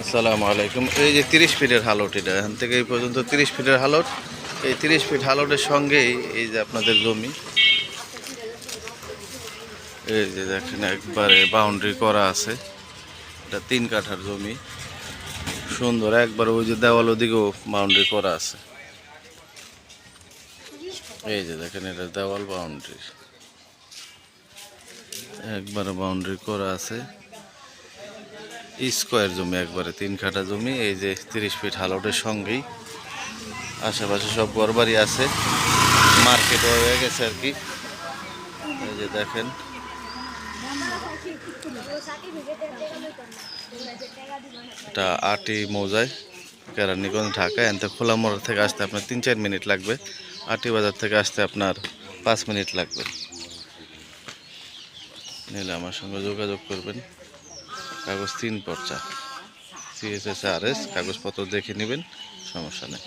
আসসালামু আলাইকুম। এই যে তিরিশ ফিটের হালট এটা, এখান থেকে এই পর্যন্ত তিরিশ ফিটের হালট। এই তিরিশ ফিট হালটের সঙ্গেই এই যে আপনাদের জমি। এই যে দেখেন, একবারে বাউন্ডারি করা আছে। এটা তিন কাঠার জমি। সুন্দর, একবার ওই যে দেওয়াল ওদিকেও বাউন্ডারি করা আছে। এই যে দেখেন, এটা দেওয়াল বাউন্ডারি একবারে বাউন্ডারি করা আছে। স্কোয়ার জমি একবারে, তিন কাঠা জমি, এই যে তিরিশ ফিট হালটের সঙ্গেই। আশেপাশে সব ঘরবাড়ি আছে মার্কেট হয়ে গেছে আর কি। এই যে দেখেন। এটা আটি মৌজায়, কেরানীগঞ্জ, ঢাকা। এনতে খোলা মোড় থেকে আসতে আপনার তিন চার মিনিট লাগবে। আটি বাজার থেকে আসতে আপনার পাঁচ মিনিট লাগবে। নিলে আমার সঙ্গে যোগাযোগ করবেন। কাগজ তিন পর্চা। সিএসএসআরএস আর এস কাগজপত্র দেখে নেবেন সমস্যা নেই।